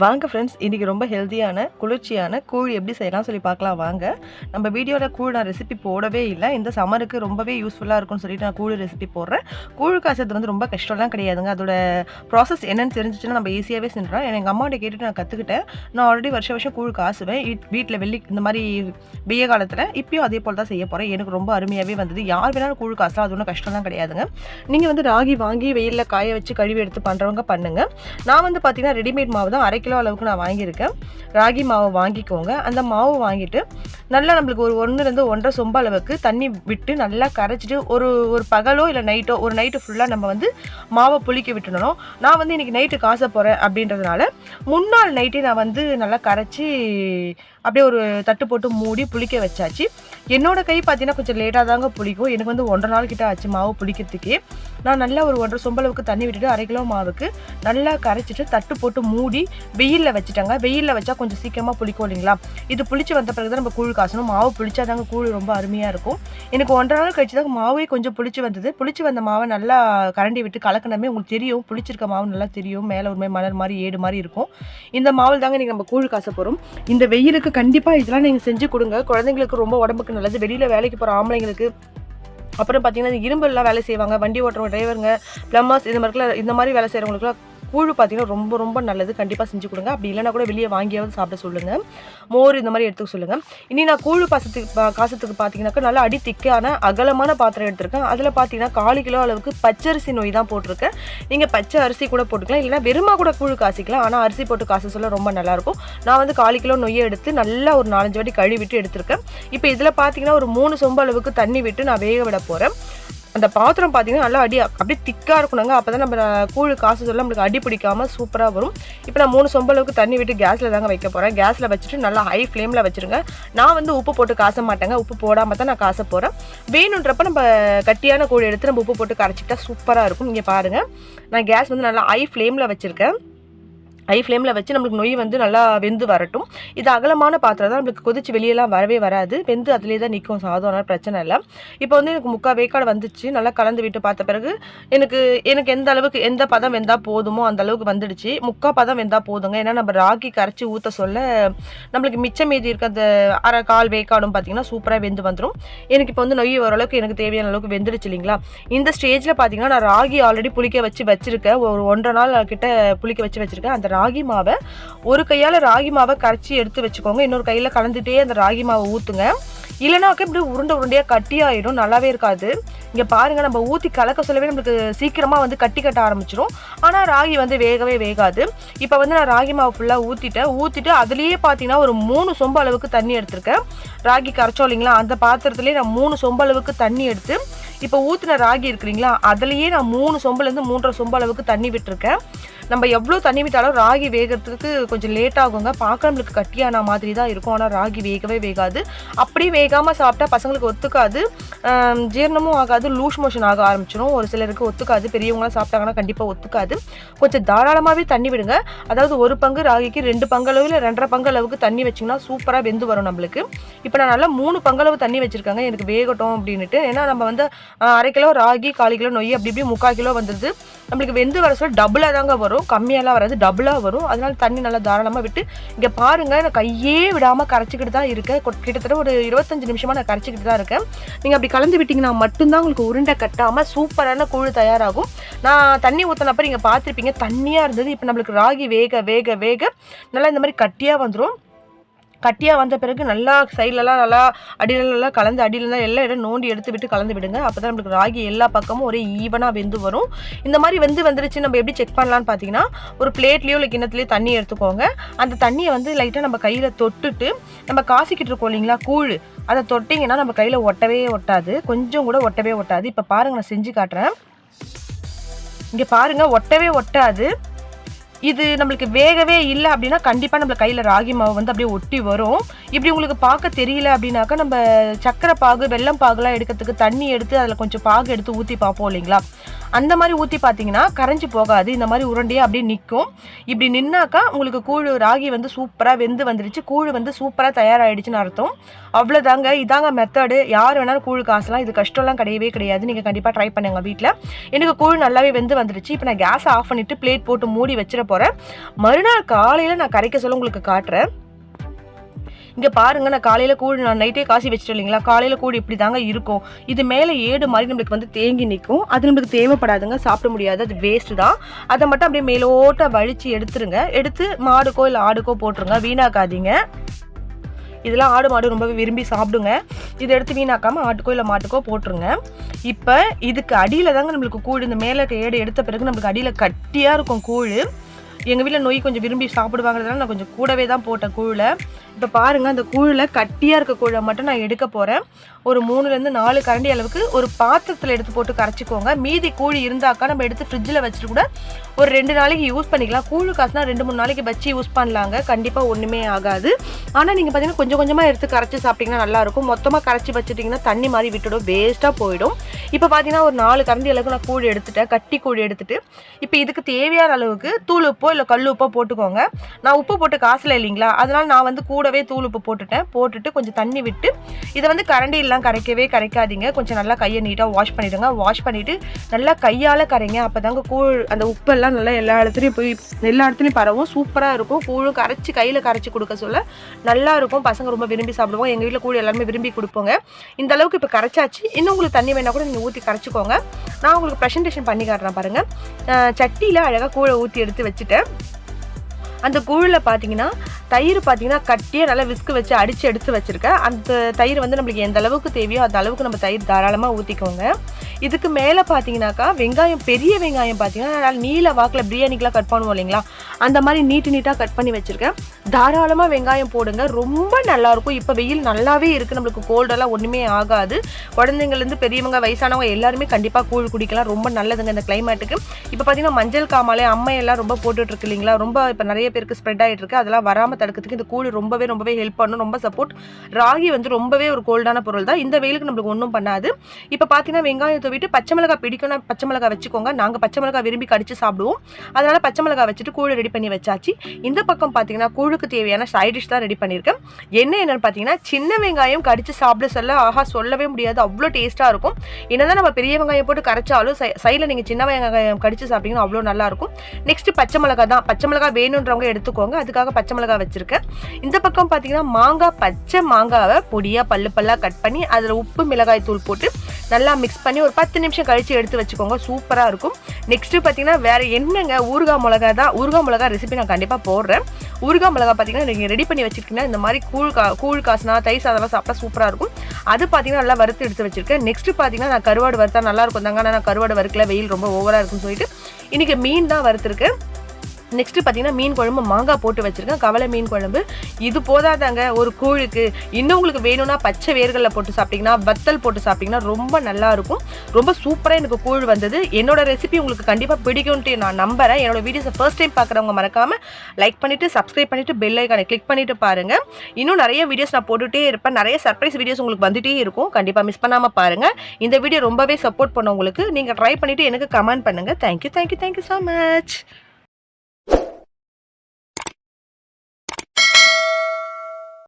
வாங்க ஃப்ரெண்ட்ஸ் இன்றைக்கி ரொம்ப ஹெல்த்தியான குளிர்ச்சியான கூழ் எப்படி செய்யலாம் சொல்லி பார்க்கலாம். வாங்க. நம்ம வீடியோவில் கூழ் நான் ரெசிபி போடவே இல்லை. இந்த சம்மருக்கு ரொம்பவே யூஸ்ஃபுல்லாக இருக்கும்னு சொல்லிட்டு நான் கூழ் ரெசிபி போடுறேன். கூழ் காய்ச்சது வந்து ரொம்ப கஷ்டம்லாம் கிடையாதுங்க. அதோட ப்ராசஸ் என்னென்னு தெரிஞ்சிச்சுன்னா நம்ம ஈஸியாகவே செஞ்சுறோம் எங்கள் அம்மாட்ட கேட்டுட்டு நான் கற்றுக்கிட்டேன் நான் ஆல்ரெடி வருஷம் வருஷம் கூழ் காசுவேன் வீட்டில் வெள்ளி இந்த மாதிரி வெய்ய காலத்தில் இப்பயும் அதே போல் தான் செய்ய போகிறேன் எனக்கு ரொம்ப அருமையாகவே வந்தது. யார் வேணாலும் கூழ் காசுலாம் அது ஒன்றும் கஷ்டம்லாம் கிடையாதுங்க. நீங்கள் வந்து ராகி வாங்கி வெயிலில் காய வச்சு கழுவி எடுத்து பண்ணுறவங்க பண்ணுங்கள் நான் வந்து பார்த்தீங்கன்னா ரெடிமேட் மாவு தான் அரை கிலோ அளவுக்கு நான் வாங்கியிருக்கேன். ராகி மாவு வாங்கிக்கோங்க. அந்த மாவு வாங்கிட்டு நல்லா நம்மளுக்கு ஒரு ஒன்றுலேருந்து ஒன்றரை சொம்ப அளவுக்கு தண்ணி விட்டு நல்லா கரைச்சிட்டு ஒரு ஒரு பகலோ இல்லை நைட்டோ ஒரு நைட்டு ஃபுல்லாக நம்ம வந்து மாவை புளிக்க விட்டுடணும். நான் வந்து இன்றைக்கி நைட்டு காச போகிறேன் அப்படின்றதுனால முன்னாள் நைட்டே நான் வந்து நல்லா கரைச்சி அப்படியே ஒரு தட்டு போட்டு மூடி புளிக்க வச்சாச்சு. என்னோடய கை பார்த்தீங்கன்னா கொஞ்சம் லேட்டாக தாங்க புளிக்கும். எனக்கு வந்து ஒன்றரை நாள் கிட்ட ஆச்சு மாவு புளிக்கிறதுக்கே. நான் நல்லா ஒரு ஒன்றரை சொம்பளவுக்கு தண்ணி விட்டுட்டு அரை கிலோ மாவுக்கு நல்லா கரைச்சிட்டு தட்டு போட்டு மூடி வெயிலில் வச்சுட்டாங்க. வெயிலில் வச்சா கொஞ்சம் சீக்கிரமாக புளிக்கும் இல்லைங்களா? இது புளிச்சு வந்த பிறகு தான் நம்ம கூழ் காசணும். மாவு புளிச்சாதாங்க கூழ் ரொம்ப அருமையாக இருக்கும். எனக்கு ஒன்றரை நாள் கழிச்சு தான் மாவே கொஞ்சம் புளிச்சு வந்தது. புளிச்சு வந்த மாவை நல்லா கரண்டி விட்டு கலக்கணுமே உங்களுக்கு தெரியும். புளிச்சிருக்க மாவு நல்லா தெரியும். மேலே ஒரு மாதிரி மாதிரி ஏடு மாதிரி இருக்கும். இந்த மாவில் தாங்க நீங்கள் நம்ம கூழ் காச போகிறோம் இந்த வெயிலுக்கு கண்டிப்பாக இதெல்லாம் நீங்கள் செஞ்சு கொடுங்க. குழந்தைங்களுக்கு ரொம்ப உடம்புக்கு நல்லது. வெளியில் வேலைக்கு போகிற ஆம்பளைங்களுக்கு அப்புறம் பார்த்தீங்கன்னா இரும்பெல்லாம் வேலை செய்வாங்க. வண்டி ஓட்டுறவங்க டிரைவருங்க ப்ளம்பர்ஸ் இந்த மாதிரிலாம் இந்த மாதிரி வேலை செய்கிறவங்களுக்குலாம் கூழ் பார்த்தீங்கன்னா ரொம்ப ரொம்ப நல்லது. கண்டிப்பாக செஞ்சு கொடுங்க. அப்படி இல்லைனா கூட வெளியே வாங்கியாவது சாப்பிட சொல்லுங்கள் மோர் இந்த மாதிரி எடுத்துக்க சொல்லுங்கள் இனி நான் கூழ் பாசத்துக்கு காசத்துக்கு பார்த்தீங்கன்னாக்கா நல்லா அடி திக்கான அகலமான பாத்திரம் எடுத்திருக்கேன். அதில் பார்த்தீங்கன்னா காலு கிலோ அளவுக்கு பச்சரிசி நோய் தான் போட்டிருக்கேன். நீங்கள் பச்சை அரிசி கூட போட்டுக்கலாம். இல்லைனா வெறுமா கூட கூழ் காசிக்கலாம் ஆனால் அரிசி போட்டு காசு சொல்ல ரொம்ப நல்லாயிருக்கும். நான் வந்து காலு கிலோ நொய்யை எடுத்து நல்லா ஒரு நாலஞ்சு வாட்டி கழுவிட்டு எடுத்திருக்கேன். இப்போ இதில் பார்த்தீங்கன்னா ஒரு மூணு சொம்பு அளவுக்கு தண்ணி விட்டு நான் வேக விட போகிறேன் அந்த பாத்திரம் பார்த்தீங்கன்னா நல்லா அடி அப்படியே திக்காக இருக்கணுங்க அப்போ தான் நம்ம கூழ் காசு சொல்ல நம்மளுக்கு அடி பிடிக்காம சூப்பராக வரும். இப்போ நான் மூணு சொம்பளவுக்கு தண்ணி விட்டு கேஸில் தாங்க வைக்க போகிறேன் கேஸில் வச்சுட்டு நல்லா ஹை ஃப்ளேமில் வச்சுருங்க. நான் வந்து உப்பு போட்டு காச மாட்டேங்க. உப்பு போடாமல் தான் நான் காச போகிறேன் வேணுன்றப்ப நம்ம கட்டியான கூழ் எடுத்து நம்ம உப்பு போட்டு கரைச்சிக்கிட்டா சூப்பராக இருக்கும். நீங்கள் பாருங்கள் நான் கேஸ் வந்து நல்லா ஹை ஃப்ளேமில் வச்சுருக்கேன். ஹை ஃப்ளேமில் வச்சு நம்மளுக்கு நொய் வந்து நல்லா வெந்து வரட்டும். இது அகலமான பாத்திரம் தான். நம்மளுக்கு கொதிச்சு வெளியெல்லாம் வரவே வராது. வெந்து அதிலே தான் நிற்கும் சாதம் அதனால் பிரச்சனை இல்லை. இப்போ வந்து எனக்கு முக்கால் வேக்காடு வந்துச்சு. நல்லா கலந்து விட்டு பார்த்த பிறகு எனக்கு எனக்கு எந்த அளவுக்கு எந்த பதம் வெந்தால் போதுமோ அந்த அளவுக்கு வந்துடுச்சு. முக்கால் பதம் வெந்தால் போதுங்க. ஏன்னா நம்ம ராகி கரைச்சி ஊற்ற சொல்ல நம்மளுக்கு மிச்சம் மீதி இருக்க அந்த அரை கால் வேக்காடும் பார்த்தீங்கன்னா சூப்பராக வெந்து வந்துடும் எனக்கு இப்போ வந்து நொய் ஓரளவுக்கு எனக்கு தேவையான அளவுக்கு வெந்துடுச்சு இல்லைங்களா? இந்த ஸ்டேஜில் பார்த்தீங்கன்னா நான் ராகி ஆல்ரெடி புளிக்க வச்சு வச்சுருக்கேன். ஒரு ஒன்றரை நாள் கிட்ட புளிக்க வச்சு வச்சுருக்கேன். அந்த ராகி மாவை ஒரு கையால் ராகி மாவை கரைச்சி எடுத்து வச்சுக்கோங்க. இன்னொரு கையில் கலந்துட்டே அந்த ராகி மாவை ஊற்றுங்க இல்லைனாக்க இப்படி உருண்டை உருண்டையாக கட்டியாயிடும் நல்லாவே இருக்காது. இங்கே பாருங்கள் நம்ம ஊற்றி கலக்க சொல்லவே நம்மளுக்கு சீக்கிரமாக வந்து கட்டி கட்ட ஆரம்பிச்சிடும் ஆனால் ராகி வந்து வேகவே வேகாது. இப்போ வந்து நான் ராகி மாவு ஃபுல்லாக ஊற்றிட்டேன் ஊற்றிட்டு அதுலேயே பார்த்தீங்கன்னா ஒரு மூணு சொம்பு அளவுக்கு தண்ணி எடுத்திருக்கேன். ராகி கரைச்சோம் இல்லைங்களா? அந்த பாத்திரத்துலேயே நான் மூணு சொம்பு அளவுக்கு தண்ணி எடுத்து இப்போ ஊற்றின ராகி இருக்குறீங்களா? அதுலேயே நான் மூணு சொம்புலேருந்து மூன்றரை சொம்பு அளவுக்கு தண்ணி விட்டுருக்கேன். நம்ம எவ்வளோ தண்ணி விட்டாலும் ராகி வேகிறதுக்கு கொஞ்சம் லேட் ஆகுங்க. பார்க்க நம்மளுக்கு கட்டியான மாதிரி தான் இருக்கும். ஆனால் ராகி வேகவே வேகாது. அப்படியே வேகாமல் சாப்பிட்டா பசங்களுக்கு ஒத்துக்காது. ஜீரணமும் ஆகாது. லூஸ் மோஷன் ஆக ஆரம்பிச்சிடும் ஒரு சிலருக்கு ஒத்துக்காது. பெரியவங்களாம் சாப்பிட்டாங்கன்னா கண்டிப்பாக ஒத்துக்காது. கொஞ்சம் தாராளமாகவே தண்ணி விடுங்க. அதாவது ஒரு பங்கு ராகிக்கு ரெண்டு பங்களவு இல்லை ரெண்டரை பங்கு அளவுக்கு தண்ணி வச்சிங்கன்னா சூப்பராக வெந்து வரும் நம்மளுக்கு. இப்போ நான் நல்லா மூணு பங்களவு தண்ணி வச்சுருக்காங்க. எனக்கு வேகட்டும் அப்படின்ட்டு ஏன்னா நம்ம வந்து அரை கிலோ ராகி கால் கிலோ நொய் அப்படி இப்படி முக்கால் கிலோ வந்துடுது நம்மளுக்கு வெந்து வர சொல்ல டபுளாக தாங்க வரும். கம்மியாலாம் வராது டபுளாக வரும். அதனால தண்ணி நல்லா தாராளமாக விட்டு இங்கே பாருங்கள் நான் கையே விடாமல் கரைச்சிக்கிட்டு தான் இருக்கேன். கிட்டத்தட்ட ஒரு இருபத்தஞ்சு நிமிஷமாக நான் கரைச்சிக்கிட்டு தான் இருக்கேன். நீங்கள் அப்படி கலந்து விட்டிங்கன்னா மட்டும்தான் உங்களுக்கு உருண்டை கட்டாமல் சூப்பரான கூழ் தயாராகும். நான் தண்ணி ஊற்றினப்ப நீங்கள் பார்த்துருப்பீங்க தண்ணியாக இருந்தது. இப்போ நம்மளுக்கு ராகி வேக வேக வேக நல்லா இந்த மாதிரி கட்டியாக வந்துடும் கட்டியாக வந்த பிறகு நல்லா சைட்லலாம் நல்லா அடியிலலாம் கலந்து அடியிலலாம் எல்லா இடம் நோண்டி எடுத்து விட்டு கலந்து விடுங்க. அப்போ தான் நம்மளுக்கு ராகி எல்லா பக்கமும் ஒரே ஈவனாக வெந்து வரும். இந்த மாதிரி வெந்து வந்துருச்சு நம்ம எப்படி செக் பண்ணலான்னு பார்த்தீங்கன்னா ஒரு பிளேட்லேயோ இல்லை கிண்ணத்துலேயோ தண்ணி எடுத்துக்கோங்க. அந்த தண்ணியை வந்து லைட்டாக நம்ம கையில் தொட்டுட்டு நம்ம காசிக்கிட்டு இருக்கோம் இல்லைங்களா கூழ். அதை தொட்டிங்கன்னா நம்ம கையில் ஒட்டவே ஒட்டாது. கொஞ்சம் கூட ஒட்டவே ஒட்டாது. இப்போ பாருங்கள் நான் செஞ்சு காட்டுறேன். இங்கே பாருங்கள் ஒட்டவே ஒட்டாது. இது நம்மளுக்கு வேகவே இல்லை அப்படின்னா கண்டிப்பாக நம்மள கையில் ராகி மாவு வந்து அப்படியே ஒட்டி வரும். இப்படி உங்களுக்கு பார்க்க தெரியல அப்படின்னாக்கா நம்ம சக்கரை பாகு வெல்லம் பாகுலாம் எடுக்கிறதுக்கு தண்ணி எடுத்து அதில் கொஞ்சம் பாகு எடுத்து ஊற்றி பார்ப்போம் இல்லைங்களா? அந்த மாதிரி ஊற்றி பார்த்தீங்கன்னா கரைஞ்சி போகாது. இந்த மாதிரி உருண்டையாக அப்படியே நிற்கும் இப்படி நின்னாக்கா உங்களுக்கு கூழ் ராகி வந்து சூப்பராக வெந்து வந்துடுச்சு கூழ் வந்து சூப்பராக தயாராகிடுச்சுன்னு அர்த்தம். அவ்வளோதாங்க இதாங்க மெத்தடு யார் வேணாலும் கூழ் காசுலாம். இது கஷ்டம்லாம் கிடையவே கிடையாது. நீங்கள் கண்டிப்பாக ட்ரை பண்ணுங்க வீட்டில் எனக்கு கூழ் நல்லாவே வெந்து வந்துடுச்சு இப்போ நான் கேஸ் ஆஃப் பண்ணிவிட்டு பிளேட் போட்டு மூடி வச்சிட போகிறேன் மறுநாள் காலையில் நான் கரைக்க சொல்ல உங்களுக்கு காட்டுறேன். இங்கே பாருங்க நான் காலையில் கூழ் நான் நைட்டே காசி வச்சுட்டு இல்லைங்களா? காலையில் கூழ் இப்படி தாங்க இருக்கும். இது மேலே ஏடு மாதிரி நம்மளுக்கு வந்து தேங்கி நிற்கும் அது நம்மளுக்கு தேவைப்படாதுங்க சாப்பிட முடியாது. அது வேஸ்ட்டு தான். அதை மட்டும் அப்படியே மேலோட்ட வழித்து எடுத்துருங்க. எடுத்து மாடுக்கோ இல்லை ஆடுக்கோ போட்டுருங்க. வீணாக்காதீங்க. இதெல்லாம் ஆடு மாடு ரொம்பவே விரும்பி சாப்பிடுங்க. இதை எடுத்து வீணாக்காமல் ஆட்டுக்கோ இல்லை மாட்டுக்கோ போட்டுருங்க. இப்போ இதுக்கு அடியில் தாங்க நம்மளுக்கு கூழ். இந்த மேலே இருக்க ஏடு எடுத்த பிறகு நம்மளுக்கு அடியில் கட்டியாக இருக்கும் கூழ். எங்கள் வீட்டில் நொய் கொஞ்சம் விரும்பி சாப்பிடுவாங்கிறதுனால நான் கொஞ்சம் கூடவே தான் போட்டேன் கூழில். இப்போ பாருங்கள் அந்த கூழில் கட்டியாக இருக்க கூழை மட்டும் நான் எடுக்க போகிறேன் ஒரு மூணுலேருந்து நாலு கரண்டி அளவுக்கு ஒரு பாத்திரத்தில் எடுத்து போட்டு கரைச்சிக்கோங்க. மீதி கூழ் இருந்தாக்கா நம்ம எடுத்து ஃப்ரிட்ஜில் வச்சுட்டு கூட ஒரு ரெண்டு நாளைக்கு யூஸ் பண்ணிக்கலாம். கூழ் காசுனா ரெண்டு மூணு நாளைக்கு வச்சு யூஸ் பண்ணலாங்க. கண்டிப்பாக ஒன்றுமே ஆகாது. ஆனால் நீங்கள் பார்த்தீங்கன்னா கொஞ்சம் கொஞ்சமாக எடுத்து கரைச்சி சாப்பிட்டிங்கன்னா நல்லாயிருக்கும் மொத்தமாக கரைச்சி வச்சுட்டிங்கன்னா தண்ணி மாதிரி விட்டுடும் வேஸ்ட்டாக போயிடும். இப்போ பார்த்தீங்கன்னா ஒரு நாலு கரண்டி அளவுக்கு நான் கூழ் எடுத்துட்டேன். கட்டி கூழ் எடுத்துட்டு. இப்போ இதுக்கு தேவையான அளவுக்கு தூள் உப்போ இல்லை கல் உப்போ போட்டுக்கோங்க. நான் உப்பு போட்டு காசில் இல்லைங்களா? அதனால் நான் வந்து கூடவே தூள் உப்பு போட்டுட்டேன். போட்டுட்டு கொஞ்சம் தண்ணி விட்டு இதை வந்து கரண்டிலாம் கரைக்கவே கரைக்காதீங்க. கொஞ்சம் நல்லா கையை நீட்டாக வாஷ் பண்ணிவிடுங்க வாஷ் பண்ணிவிட்டு நல்லா கையால் கரைங்க. அப்போ தாங்க கூழ் அந்த உப்பெல்லாம் நல்லா எல்லா இடத்துலையும் போய் எல்லா இடத்துலையும் பரவும். சூப்பராக இருக்கும். கூழும் கரைச்சி கையில் கரைச்சி கொடுக்க சொல்ல நல்லா இருக்கும். பசங்க ரொம்ப விரும்பி சாப்பிடுவோம் எங்கள் வீட்டில் கூழ் எல்லாருமே விரும்பி கொடுப்போங்க. இந்த அளவுக்கு இப்போ கரைச்சாச்சு. இன்னும் உங்களுக்கு தண்ணி வேணால் கூட நீங்கள் ஊற்றி கரைச்சிக்கோங்க. நான் உங்களுக்கு ப்ரெசன்டேஷன் பண்ணி காட்டுறேன் பாருங்கள் சட்டியில் அழகாக கூழை ஊற்றி எடுத்து வச்சுட்டேன் அந்த கூழில் பார்த்தீங்கன்னா தயிர் பார்த்தீங்கன்னா கட்டியே நல்லா விஸ்கு வச்சு அடித்து எடுத்து வச்சுருக்கேன் அந்த தயிர் வந்து நம்மளுக்கு எந்த அளவுக்கு தேவையோ அந்த அளவுக்கு நம்ம தயிர் தாராளமாக ஊற்றிக்கோங்க இதுக்கு மேலே பார்த்தீங்கன்னாக்கா வெங்காயம் பெரிய வெங்காயம் பார்த்தீங்கன்னா நல்லா நீல வாக்கில் பிரியாணிக்கெலாம் கட் பண்ணுவோம் இல்லைங்களா? அந்த மாதிரி நீட்டு நீட்டாக கட் பண்ணி வச்சுருக்கேன். தாராளமாக வெங்காயம் போடுங்க. ரொம்ப நல்லாயிருக்கும். இப்போ வெயில் நல்லாவே இருக்குது நம்மளுக்கு கோல்டெல்லாம் ஒன்றுமே ஆகாது. குழந்தைங்கள்லேருந்து பெரியவங்க வயசானவங்க எல்லாருமே கண்டிப்பாக கூழ் குடிக்கலாம். ரொம்ப நல்லதுங்க இந்த கிளைமேட்டுக்கு இப்போ பார்த்தீங்கன்னா மஞ்சள் காமாலே அம்மை எல்லாம் ரொம்ப போட்டுட்ருக்கு இல்லைங்களா? ரொம்ப இப்போ நிறைய பேருக்கு ஸ்ப்ரெட் ஆகிட்டு இருக்கு அதெல்லாம் வராமல் தடுக்கிறதுக்கு இந்த கூழ் ரொம்பவே ரொம்பவே ஹெல்ப் பண்ணும். ரொம்ப சப்போர்ட் ராகி வந்து ரொம்பவே ஒரு கோல்டான பொருள் தான். இந்த வெயிலுக்கு நம்மளுக்கு ஒன்றும் பண்ணாது. இப்போ பார்த்தீங்கன்னா வெங்காயம் தூவிட்டு பச்சை மிளகாய் பிடிக்கும்னா பச்சை மிளகா வச்சுக்கோங்க. நாங்கள் பச்சை மிளகா விரும்பி கடிச்சு சாப்பிடுவோம். அதனால பச்சை மிளகாய் வச்சுட்டு கூழ் ரெடி பண்ணி வச்சாச்சு. இந்த பக்கம் பார்த்தீங்கன்னா கூழுக்கு தேவையான சைட் டிஷ் தான் ரெடி பண்ணியிருக்கேன். என்ன என்னன்னு பார்த்தீங்கன்னா சின்ன வெங்காயம் கடிச்சு சாப்பிட சொல்ல ஆஹா சொல்லவே முடியாது. அவ்வளோ டேஸ்ட்டாக இருக்கும். என்னதான் நம்ம பெரிய வெங்காயம் போட்டு கரைச்சாலும் சைடில் நீங்கள் சின்ன வெங்காயம் கடிச்சு சாப்பிட்டீங்கன்னா அவ்வளோ நல்லாயிருக்கும் நெக்ஸ்ட் பச்சை மிளகா தான். பச்சை மிளகா வேணுன்றவங்க எடுத்துக்கோங்க. அதுக்காக பச்சை மிளகாய் வச்சிருக்கேன். இந்த பக்கம் பார்த்தீங்கன்னா மாங்காய் பச்சை மாங்காவை பொடியாக பல்லு பல்லாக கட் பண்ணி அதில் உப்பு மிளகாய் தூள் போட்டு நல்லா மிக்ஸ் பண்ணி ஒரு பத்து நிமிஷம் கழித்து எடுத்து வச்சுக்கோங்க. சூப்பராக இருக்கும். நெக்ஸ்ட்டு பார்த்தீங்கன்னா வேறு என்னங்க? ஊறுகாய் மிளகா தான். ஊறுகாய் மிளகா ரெசிபி நான் கண்டிப்பாக போடுறேன். ஊறுகாய் மிளகா பார்த்தீங்கன்னா நீங்கள் ரெடி பண்ணி வச்சுருக்கீங்கன்னா இந்த மாதிரி கூழ் கா கூழ் காசுனா தை சாதம்லாம் சாப்பிட்டா சூப்பராக இருக்கும். அது பார்த்தீங்கன்னா நல்லா வறுத்து எடுத்து வச்சுருக்கேன். நெக்ஸ்ட்டு பார்த்தீங்கன்னா நான் கருவாடு வறுத்தா நல்லா இருக்கும். தாங்க ஆனால் நான் கருவாடு வறுக்கல. வெயில் ரொம்ப ஓவராக இருக்குன்னு சொல்லிட்டு. இன்றைக்கி மீன் தான் வறுத்துருக்கேன். நெக்ஸ்ட் பார்த்தீங்கன்னா மீன் குழம்பு மாங்காய் போட்டு வச்சுருக்கேன். கவலை மீன் குழம்பு. இது போதாதாங்க. ஒரு கூழுக்கு. இன்னும் உங்களுக்கு வேணும்னா பச்சை வேர்களில் போட்டு சாப்பிட்டிங்கன்னா வத்தல் போட்டு சாப்பிட்டிங்கன்னா ரொம்ப நல்லாயிருக்கும். ரொம்ப சூப்பராக எனக்கு கூழ் வந்தது. என்னோட ரெசிபி உங்களுக்கு கண்டிப்பாக பிடிக்கும்ட்டு நான் நம்புறேன். என்னோட வீடியோஸை ஃபர்ஸ்ட் டைம் பார்க்குறவங்க மறக்காமல் லைக் பண்ணிவிட்டு சப்ஸ்கிரைப் பண்ணிவிட்டு பெல் ஐக்கானை கிளிக் பண்ணிவிட்டு பாருங்கள் இன்னும் நிறைய வீடியோஸ் நான் போட்டுகிட்டே இருப்பேன். நிறைய சர்ப்ரைஸ் வீடியோஸ் உங்களுக்கு வந்துகிட்டே இருக்கும். கண்டிப்பாக மிஸ் பண்ணாமல் பாருங்கள் இந்த வீடியோ ரொம்பவே சப்போர்ட் பண்ண உங்களுக்கு நீங்கள் ட்ரை பண்ணிவிட்டு எனக்கு கமெண்ட் பண்ணுங்கள் thank you thank you thank you so much